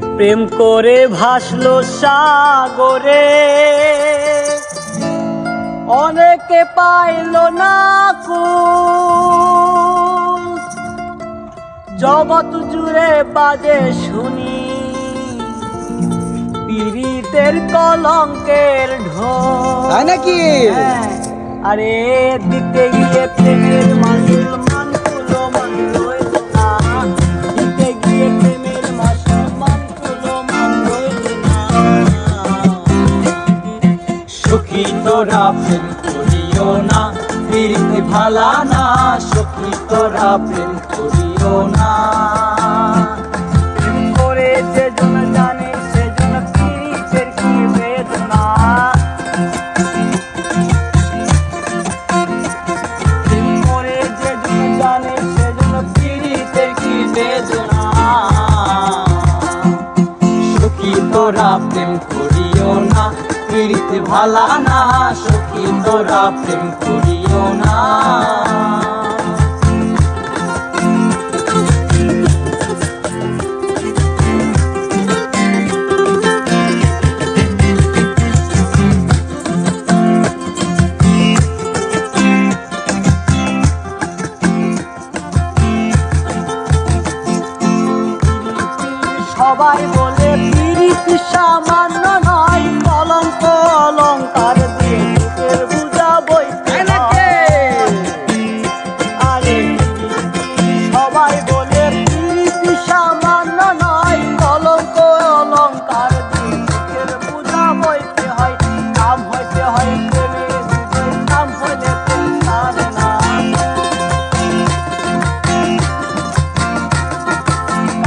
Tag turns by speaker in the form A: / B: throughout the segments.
A: প্রেম করে ভাসলো সাগরে। অনেকে পাইল না জগৎ জুড়ে বাজে শুনি। পীড়িতের কলঙ্কের ঢোল।
B: নাকি?
A: হ্যাঁ, আরে দিতে গিয়ে প্রেমের মাসুল মানকুলো
C: তোরা প্রেম করিও না প্রীতি ভালা না সখী তোরা প্রেম করিও না।
A: প্রেম করে
C: প্রীতি ভালা না সখী তোরা প্রেম করিও না।
A: সবাই বলে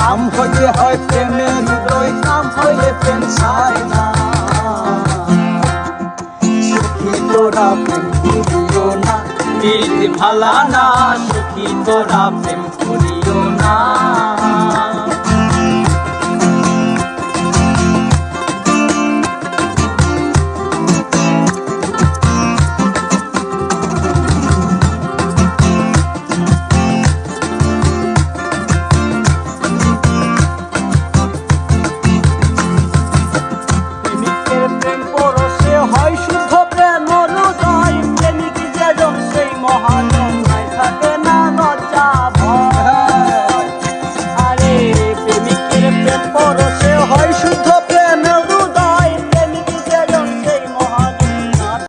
A: কাম হইতে হয়
C: প্রেমের উদয় কাম হইলে প্রেম ছায় না সুখী তোরা প্রেম করিও না প্রীতি ভালা না। সুখী তোরা প্রেম করিও